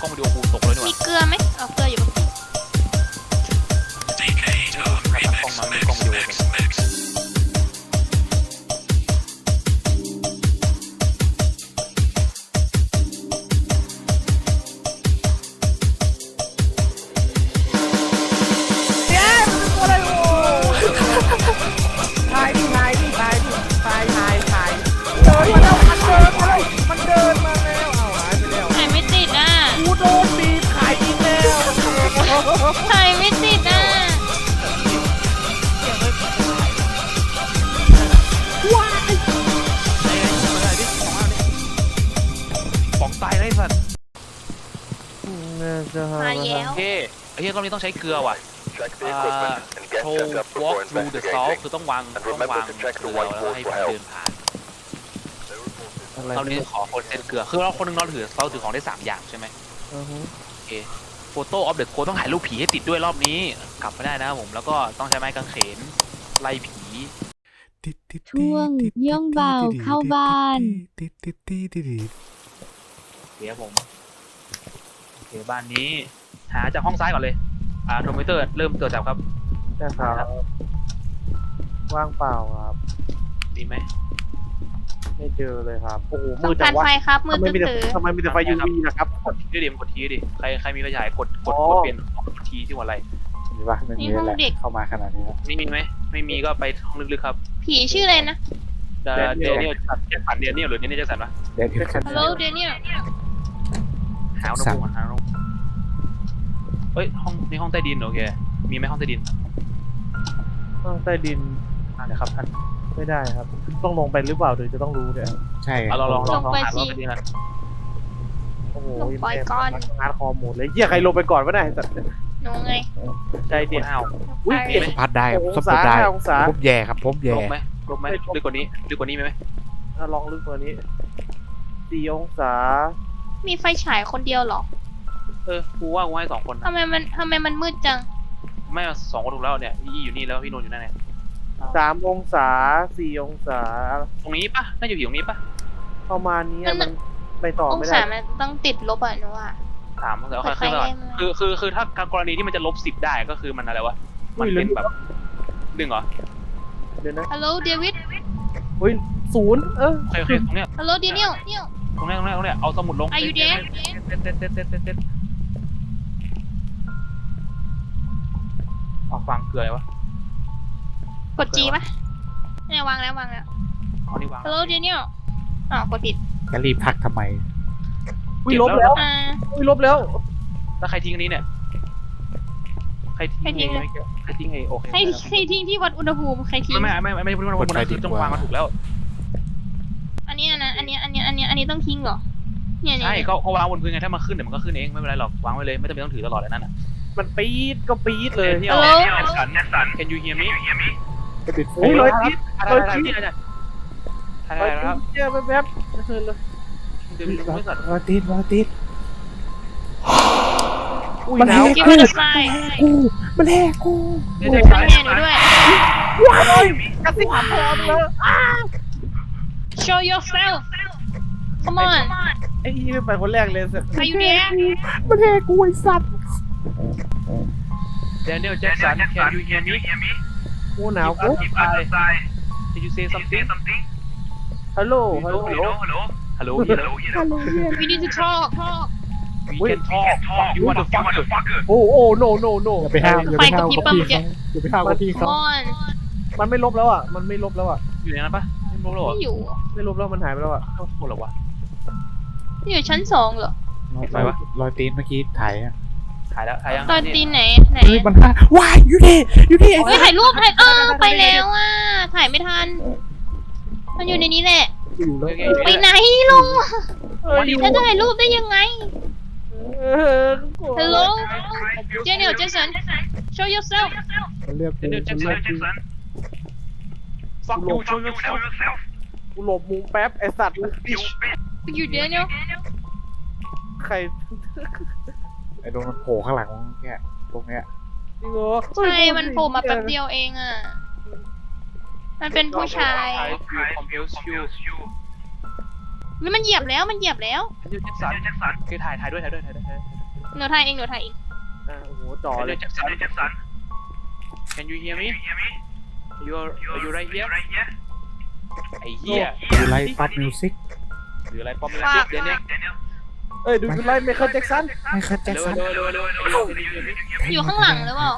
กล้องวิดีโอกูตกเลยนี่หมีว่าเกลือไหม มาแล้ว โอเคไอ้เหี้ยรอบนี้ต้องใช้เกลือว่ะ Check the อ่า equipment and get โชว์ checked up walk before through the salt investigating. คือต้องวาง And ต้อง remember วาง to check เก the ลือ white แล้ว board ให้ for เดิน help. ผ่านอะไรรอบนี้ขอคนเซตเกลือ คือเราคนหนึงเราถือเราถือของได้สามอย่างใช่ไหมอือฮึโฟโต้ออฟเดอะโคต้องถ่ายรูปผีให้ติดด้วยรอบนี้ กลับไม่ได้นะครับผมแล้วก็ต้องใช้ไม้กางเขนไล่ผี ช่วงย่องเบาเข้าบ้าน เดี๋ยวผมโอ เคบ้านนี้ หาจากห้องซ้ายก่อนเลย อ่าโทรมิเตอร์เริ่มตรวจจับครับนะครับ ว่างเปล่าครับ ดีไหมไม่เจอเลยครับ โอ้โหต้มือดงจักางรวะไฟครับมือทำไมตื้มีแต่อทำไมมีแต่ไฟยูวีนะครับกดทีดิมกดทีดิใครใครมีไฟฉายกดกดอ๋อกดเปลี่ยนกดทีที่หัวไหล่มีปะไม่ๆมีนี่ห้องแหละเด็กเข้ามาขนาดนี้แล้วนี่มีไหมไม่มีก็ไปห้องลึกๆครับผีชื่ออะไรนะ เดเดเนียลแจ็คสันเดเนียลหรือเดเนียลแจ็คสันวะ เด็ดที่ขันฮัลโหลเดนิเอล หาอุณหภูมิก่อนหาอุณหภูมิเฮ้ยห้องนี่ห้องใต้ดินโอเค มีไหมห้องใต้ดินห้องใต้ดินอ่าเดี๋ยวครับท่านไม่ได้ครับ ต้องลงไปหรือเปล่าถึงจะต้องรู้เนี่ยใช่เอาลองลองลองลองหาห้องใต้ดินกันโอ้โหลงไปก่อน งานคอหมดเลยเหี้ยใครลงไปก่อนวะเนี่ยแต่หนูไงใจเด็ดอ้าวอุ้ยไปเจ็ดพัดได้ครับองสมศาบูรณ์ได้ห้าองศา พบแย่ครับพบลแย่งไหมลงไหมลึกกว่านี้ลึกกว่านี้ไหมอะลองลึกกว่านี้สี่องศา มีไฟฉายคนเดียวเหรอเออกูว่ากูให้สองคนนะทำไมมันทำไมมันมืดจัง ไม่สองคนถูกแล้วเนี่ยพี่อยู่นี่แล้วพี่นนท์อยู่นั่นไงสามองศาสี่องศา ตรงนี้ปะน่าจะอยู่ตรงนี้ปะประมาณนี้มัน มันไปต่อองไม่ศาได้ มันต้องติดลบอะหนูว่าสามแต่ว่าเปิดไฟคือได้ไหม คือคือคือถ้ากรณีที่มันจะลบสิบได้ก็คือมันอะไรวะมันเป็นแบบดึงเหรอเดี๋ยวนะฮัลโหลเดวิดอุ้ยศูนย์เออ โอเคโอเคตรงเนี้ยฮัลโหลเดนิเอล ตรงเนี้ยตรงเนี้ยตรงเนี้ยเอาสมุดลง Are you there? เต้นเต้นเต้นเต้นเต้นเต้นเอาฟังเกลืออะไรวะกดจีปะเนี่ยวางแล้ววางแล้ว เอานี่วางฮัลโหลเดนิเอลอ๋อกดผิดจะรีบทักทำไม อุ้ยลบแล้ว อ่า อุ้ยลบแล้ว แล้วใครทิ้งอันนี้เนี่ย ใครทิ้งใครทิ้ง ไอ้ใครทิ้งไอ้โอเคใครใครทิ้งที่วัดอุณหภูมิใครทิ้ง ไม่ไม่ไม่ไม่ไม่ไม่ไม่ไม่คือต้องวางมาถูกแล้วอันเนี้ย นะอันเนี้ยอันเนี้ยอันเนี้ยอันนี้ต้องทิ้งเหรอเนี่ยเนี่ยใช่เขาเขาวางบนพื้นไงถ้ามันขึ้นเดี๋ยวมันก็ขึ้นเองไม่เป็นไรหรอกวางไว้เลยไม่จำเป็นต้องถือตลอดเลยนั่นน่ะมันปี๊ดก็ปี๊ดเลยเนี่ยแจ็คสันแจ็คสัน Can you hear me ก็ติดอุ้ยร้อยปี๊ดถ่ายถ่ายถ่ายถ่ายถ่ายร้อยถ่ายปี๊ครัดบเจอแป๊บๆไม่เคยเลยเดี๋ยวไม่สัตว์วาติดวาติดอุ้ยมันหนาวแหกกิฟต์เดอะไซกูมันแหกกูเดี๋ยวเดี๋ยวทำเนี่ยหนูด้วยว้ายกระสิบพร้อมแล้ว show yourself come on ไอ้ยี่ไม่ไปคนแรกเลยสิ are you there มันแหกกูไอ้สัตว์เดนิเอลแจ็คสัน Can you hear me กูหนาวกู Give us a sign Can you say something ฮัลโหล ฮัลโหล Hello Hello Hello Hello we need to talk talk We can talk You want to fuck โอ้โอ้ no no no อย่าไปห้ามอย่าไปห้ามไฟกกัระบพริพี่บเขาอย่าไปห้ามกับพี่ come เขา on มันไม่ลบแล้วอะ มันไม่ลบแล้วอะ อยู่ในนั้นปะ ไม่รู้หรอไม่อยู่ไม่ลบแล้วมันหายไปแล้วอะหมดหรอวะ ไม่อยู่ชั้นสองเหรอไฟวะ รอยตีนเมื่อกี้ถ่ายอะถ่ายแล้วถ่ายยังตอนตีนไหนไหนเฮ้ยมันห้าว้ายอยู่นี่อยู่นี่ไอ้เฮ้ยถ่ายรูปถ่ายเออไปแล้วอะถ่ายไม่ทัน มันอยู่ในนี้แหละ อยู่แล้วไปไหนลงเอออยู่แล้วจะถ่ายรูปได้ยังไง เออ Hello Daniel Jackson show yourself มันเลือกเดนิเอล แจ็คสัน Fuck you show yourself กูหลบมุมแป๊บไอสัตว์ you Daniel ใครไอ้โดนมันโผล่ข้างหลังเนี่ยตรงเนี้ยจริงเหรอใช่มันโผล่มาแป๊บเดียวเองอะ มันเป็นผู้ชาย I feel compels you แล้วมันเหยียบแล้ว มันเหยียบแล้ว ยูแจ็คสันแจ็คสันคือถ่ายถ่ายด้วยถ่ายด้วยถ่ายด้วยถ่ายด้วยหนูถ่ายเอง หนูถ่ายเองอะโอ้โหจ่อถ่ายเลด้วยยแจ็คสันแจ็คสัน Can you hear me You are are you right here ไอ้เหี้ยดูไลฟ์ปั๊บมิวสิกหรืออะไรปอมมิลซิกเดี๋ยวนี้เอ้ยดูดูไลฟ์ไมเคิลแจ็คสันไม่คัดแจ็คเร็วสันเร็วเร็วเร็วเร็วอยู่ข้างหลังหรือเปล่า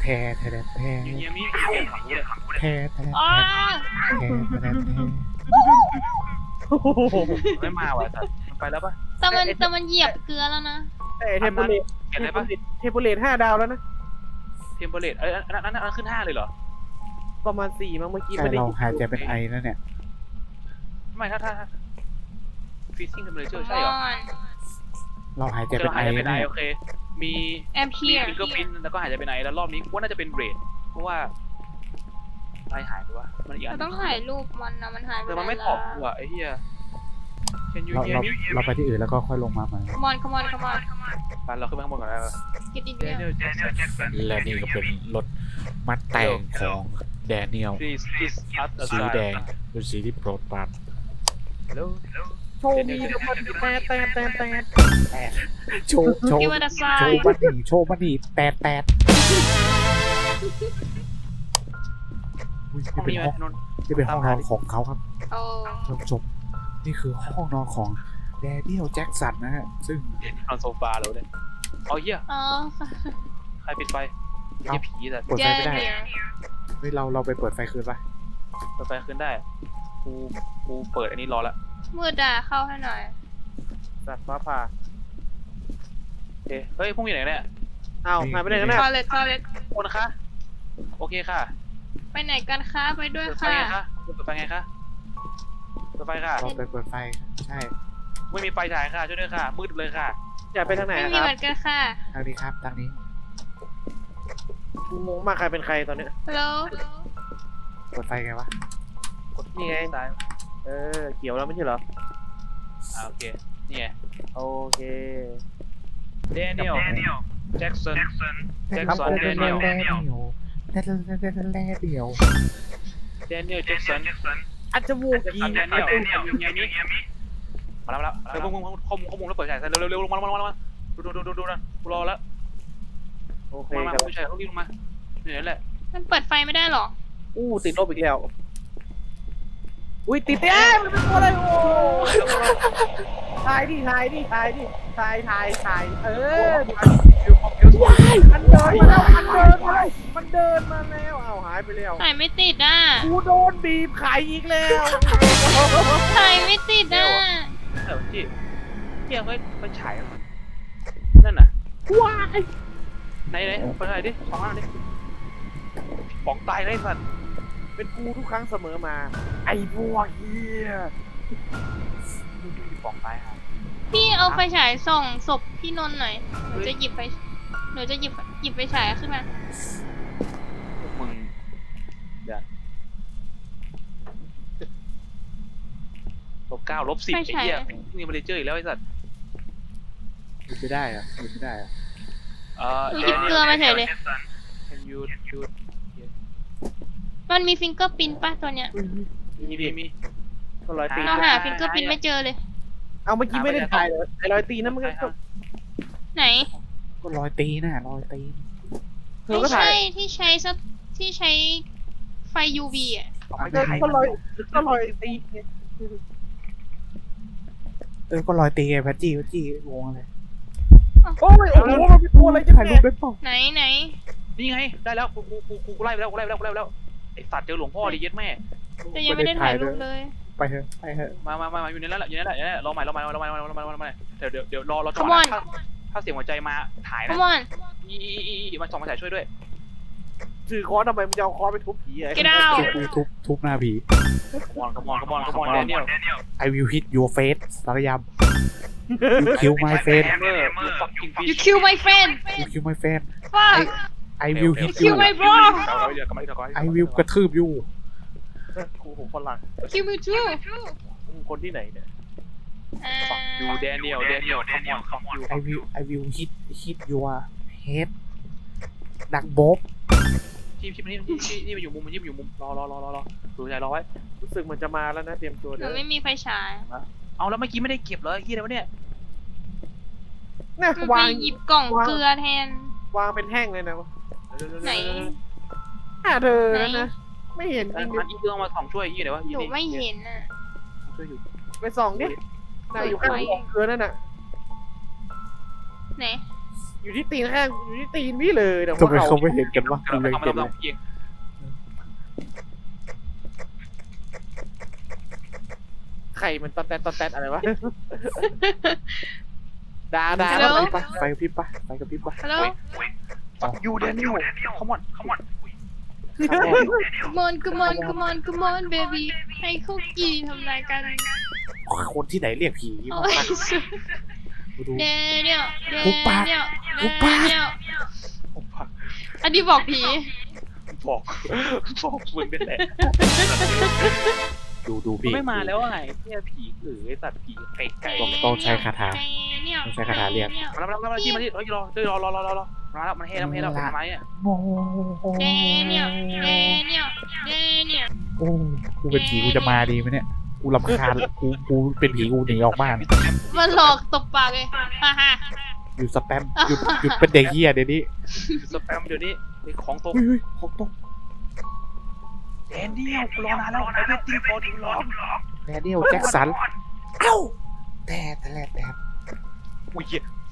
แพ้แท้แท้แพ้ยูเฮียมี่ขังกูเลยแพ้แท้อ๋อแพ้แท้แท้โอ้โหไม่มาว่ะสัตว์มันไปแล้วปะแต่มันแต่มันเหยียบเกลือแล้วนะแต่เทมโพเลตเห็นอะไรปะเทมโพเลตห้าดาวแล้วนะเทมเพลตเอ้ยอันนั้นอันนั้นขึ้นห้าเลยเหรอ ประมาณสี่มั้งเมื่อกี้ใช่ไม่ได้เรายินหายใจเป็นไอแล้วเนี่ย ไม่ถ้าถ้าฟิซซิ่งเทมเพลเจอร์ใช่เหรอเราหายใจจะเป็นหาไอยใจเป็นไอเนี่ยโอเค มีแอมมีเพียร์ฟิงเกอร์พินแล้วก็หายใจเป็นไอแล้วรอบนี้ว่าน่าจะเป็นเรดเพราะว่าไอหายไปวะมันอีกอัเรานต้องถ่ายรูปมันนะมันหายไปแต่มันไม่ตอบกูอะไอ้เหี้ย Can you เรา hear เรา me เราไปที่อื่นแล้วก็ค่อยลงมาใหม่คอมอนคอมอนคอมอนไปเราขึ้นไปข้างบนก่อนแล้ว กินอีกเนี่ย Daniel Jackson และนี่ก็เป็นรถมัดแต่งของ แดเนียล please please us สี aside แดงเป็นสีที่โปรดปราน Hello โชว์มีเดี๋ยวมันแต่แต่แต่แต่โชว์โชว์กิวอัตไซโชว์บันนี่โชว์บันนี่แปดแปดอุ๊ยห้องนี่นี้เป็นไหมห้องนนท์นี่เป็นห้องนอนของเขาครับ โอ้ท่านผู้ชมนี่คือห้องนอนของแดเนียลแจ็คสันนะฮะ ซึ่งนอนโซฟาแล้วเนี่ยเอาเหี้ย อ๋อใครปิดไฟไม่ใช่ผีแต่เปิดไฟไม่ได้เดี๋ยวเฮ้ยเราเราไปเปิดไฟคืนปะเปิดไฟขึ้นได้ กูกูเปิดอันนี้รอละมืดอะเข้าให้หน่อยสัตว์ฟ้าผ่าโอเคเฮ้ยพวกมึงอยู่ไหนเนี่ยอ้าวหายไปไหนกันทเนี่ยอเลตทอเลตคนคะ โอเคค่ะไปไหนกันคะไปด้วยเปิดไฟค่ะไงคะเปิดไฟไงคะเปิดไฟค่ะเราไปเปิดไฟใช่ไม่มีไฟฉายค่ะช่วยด้วยค่ะ มืดเลยค่ะ อยากไปทางไหนไม่อะมีคเหรัมือนกันค่ะทางนี้ครับทางนี้ กูงงมากใครเป็นใครตอนเนี้ยฮัลโหลเปิดไฟไงวะกดนี่ไงซ้ายเออเขียวแล้วไม่ใช่เหรออ่าโอเคนี่ไงโอเคเดนิเอลแจ็คสันแจ็คสันแดแดเนีเนียยลลแดเนียลแดเนียลแดเนียลแดเนียลเดนิเอลแจ็คสันอาจจะวูแจ็คกีสันเดนิเอลอยู่ไงนี่มาแล้วมาแล้วเฮ้ยพวกมึงข้อมูลข้อมูลแล้วเปิดฉายเร็วเร็วเร็วลงมาลงมาลงมาดูดูดูดูดูนะกูรอแล้ว โอเคมามาครับผู้ชายต้องรีบลงมาเนี่ยนั่นแหละมันเปิดไฟไม่ได้หรอ อู้ติดลบอีกแล้วอุ้ยติดเอ้ยมันเป็นตัวอะไรโอ้ถ่ายดิถ่ายดิถ่ายดิถ่ายถ่ายถ่ายเออมันเดินมาแล้วมันเดินมาแล้วมันเดินมาแล้วเอาหายไปแล้วถ่ายไม่ติดอะกูโดนบีบไข่อีกแล้วถ่ายไม่ติดอะเออที่ที่เฮ้ยไปฉายนั่นน่ะว้าย ไหนไหนไปไหนดิสองอันดิป๋องตายเลยสัตว์เป็นกูทุกครั้งเสมอมา ไอ้พวกเฮียป๋องตายฮะพี่เอาไฟฉายส่องศพพี่นนท์หน่อย หนูจะหยิบไฟหนูจะหยิบหยิบไฟฉายขึ้นมา พวกมึงเดี๋ยวลบเก้าลบสิบไอ้เหี้ยนี่มันเลยเจออีกแล้วไอ้สัตว์ หยุดไม่ได้อะหยุดไม่ได้อะ เอ่อหนูหยิบเกลือมาเฉยเลย can you you มันมีฟิงเกอร์ปินป่ะตัวเนี้ยมีมีมี ก็รอยตีนเราหาฟิงเกอร์ปินไม่เจอเลย เอาเมื่อกี้ไม่ได้ถ่ายเลยไอ้รอยตีนนั่นมันก็ไหน ก็รอยตีน่ะรอยตีนเธอไม่ก็ถ่าใช่ยที่ใช้สักที่ใช้ไฟ UV อะไม่ก็ใช่ก็รอยก็รอยตีนไงเออก็รอยตีไงแพทจี้แพทจี้วงอะไร โอ้ยโอ้โหมันเป็นตัวอะไรจะถ่ายรูแม่ปได้เปล่าไหนไหนนี่ไง ได้แล้วกูกูกูกูกูไล่ไปแล้วกูไล่ไปแล้วกูไล่ไปแล้วไอ้สัตว์เจอหลวงพ่อดิเย็ดแม่ แต่ยังไม่ได้ถ่ายรูปเลย ไปเถอะไปเถอะมามามามาอยู่ในนั้นแหละอยู่ในนั้นแหละอยู่ในนั้นแหละรอใหม่รอใหม่รอใหม่รอใหม่รอใหม่รอใหม่รอใหม่เดี๋ยวเดี๋ยวเดี๋ยวรอรอจัง Come หวะ on ถ้าถ้าเสียงหัวใจมาถ่ายนะ Come on อีอีอีอีมาส่องมาถ่ายช่วยด้วย ถือค้อนทำไมมึงจะเอาค้อนไปทุบผีไอ้ Get out ทุบทุบทุบหน้าผีขมอนขมอนขมอนขมอนแดเนียล I will hit your face สารยาม you kill my friend เมอร์ยูฟักกิ้งฟิ You ช kill my friend you kill my friend fuck I will hit kill you my bro เราเราเดี๋ยวกลับมาเดี๋ยวก่อน I will กระทืบ you กูผมฝรั่ง kill me too มึงคนที่ไหนเนี่ย อ่ายูแดเนียลแดเนียลขมอนขมอน I will I will hit hit your head ดักโบ๊ บที่ที่นี่ที่ที่ที่มาอยู่มุมมันที่มาอยู่มุมรอรอรอรอรอดูใจรอไว้ รู้สึกเหมือนจะมาแล้วนะเตรียมตัวหนูเด้อไม่มีไฟฉายเอาเอาแล้วเมื่อกี้ไม่ได้เก็บเหรอไอ้เหี้ยอะไรวะเนี่ยเนี่ยคือไปวางหยิบกล่องวางเกลือแทน วางเป็นแท่งเลยนะไหนหาเธอไหนนะไม่เห็นจอัรินงนั้นอีกเรื่องมาส่องช่วยไอ้เหี้ยไหนวะหนูไม่เห็นอะ ช่วยอยู่ๆไปส่องดิน่ะอยู่ข้างของเธอนั่นน่ะไหน อยู่ที่ตีนข้างอยู่ที่ตีนพี่เลยเดี๋ยวทำไมเขาไม่เห็นกันวะกระกูโดดเลยทำมาเห็นเลเรายเพียงไข่มันตอนแตนตอนแตนอะไรวะดาดาฮัลโหลไปไปกับพริบปะไปกับพริบปะฮัลโหลฟักยูเดนิวขมอนขมอน Come on come on come on come on baby ให้คุกกี้ทำรายกันคนที่ไหนเรียกผีโอ้มา ยดูดู เดเนียลเดหุบปากเนียลหุบปากเดเนียลอันนี้บอกผีบอกบอกมึงนี่แหละดูดูมันพี่ไม่มาแล้วไงเหี้ยผีหรือไอ้สัตว์ผีไก่ไก่ต้องต้องใช้คาถาเดเนียลต้องใช้คาถาเรียก มาแล้วมาแล้วมาที่มาที่เฮ้ยรอเฮ้ยรอรอรอรอรอมาแล้วมันเฮ้แล้วมันเฮ้แล้วเป็นไม้อะโมเดเนียลเดเนียลเดเนียลโอ้กูเป็นผีกูจะมาดีไหมเนี่ย กูรำคาญกูกูเป็นผีกูหนีออกบ้านมันหลอกตบปากเลยฮ่าฮ่าหยุดสแปมหยุดหยุดเป็นเด็กเฮียเดี๋ยวนี้สแปมเดี๋ยวนี้ไอ้ของตกเฮ้ยเฮ้ยของตกแดนเดียวกูรอนานแล้วไอ้เวทติ้งฟอร์ดิวล็อกแดเนียลแจ็คสัน เอ้า แต่แต่แต่แต่อุ้ย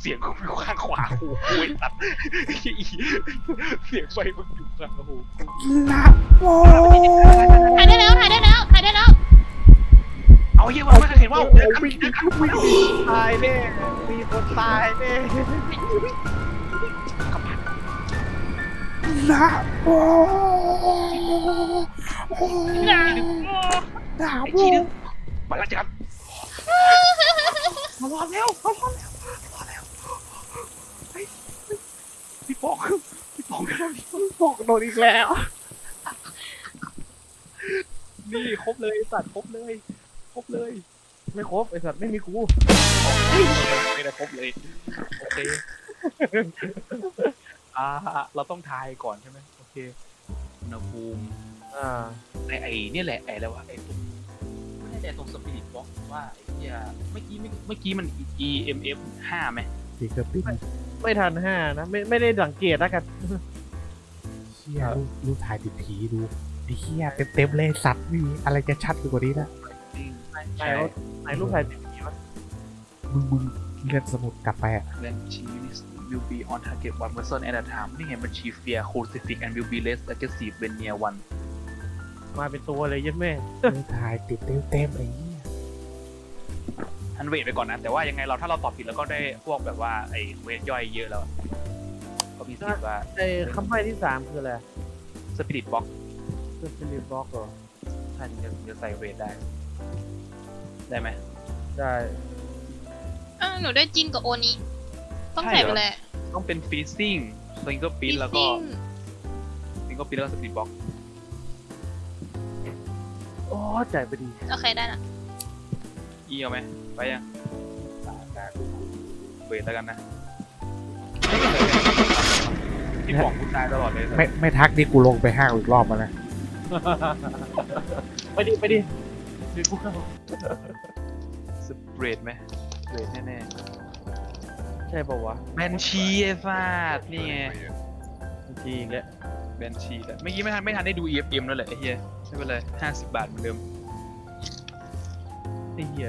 เสียงกูอยู่ข้างขวาหูกูไอ้สัตว์เสียงไฟมึงอยู่ข้างหูละโอ้ถ่ายได้แล้วถ่ายได้แล้วถ่ายได้แล้ว เอาเยี่ยมมาไม่เคยเห็นว่าเดินขันเดินขันตายแน่มีคนตายแน่ละโอ้โอ้นะดาไอ้มาแล้วจัดมาร้อแล้วมารอแล้วรอแล้วพี่ปอกพี่ปอกกันแล้วบอกโดนอีกแล้ว นี่ครบเลยสัตว์ครบเลย รบเลย ไม่ครบไอสัตว์ไม่มีกูไม่ได้ครบเลยโอเคอ่าเราต้องทายก่อนใช่ไหมโอเคอุณหภูมิอ่าไอไอเนี่ยแหละไอแล้ววะไอตรงไม่แน่ใจตรงสปิริตบ็อกว่าไอ้เหี้ยเมื่อกี้เมื่อกี้มัน EMF ห้าไหมผีกระปิ้งไม่ทันห้านะไม่ไม่ได้สังเกตแล้วกันเฮียรูปรูปถ่ายติดผีดูไอ้เฮียเต็มเต็มๆเลยสัตว์มีอะไรจะชัดกว่านี้นะ จริงไหนใช่ว่าไหนรูปถ่ายติดผีวะมึงมึงเลื่อนสมุดกลับไปอะ Then she will be on target one person at a time นี่ไงมัน she fear crucifix and will be less aggressive when near one มาเป็นตัวเลยยัดแม่รูปถ่ายติดเต็มเต็มๆไอ้เหี้ยทันเวทไปก่อนนะ แต่ว่ายังไงเราถ้าเราตอบผิดแล้วก็ได้พวกแบบว่าไอ้เวทย่อยเยอะแล้ว ก็มีสิทธิ์ว่าไอคำใบ้ที่สามคืออะไร spirit box คือฟิลิปบ็อกเหรอท่านจะจะใส่เวทได้ ได้ไหม ได้อะหนูได้จินกับโอนี้ต้องใส่ไปเลยต้องเป็น freezing fingerprint แล้วก็ fingerprint แล้วก็ spirit box โอ้ใจไปดีโอเคได้ละอีเอาไหมไปยังเวทแล้วกันนะที่บอกกูตายตลอดเลยไม่ไม่ทักนี่กูลงไปห้างอีกรอบมาแล้วไปดิไปดิ ดิกูเข้าสเปรดไหมเวทแน่ใช่ป่าวะๆแบนชีไอ้ฟาดนี่ไงจริงแล้วแบนชีแล้วเมื่อกี้ไม่ทันไม่ทันได้ดู EFM แล้วแหละไอ้เหี้ยไม่เป็นไรห้าสิบบาทเหมือนเดิมไอ้เหี้ย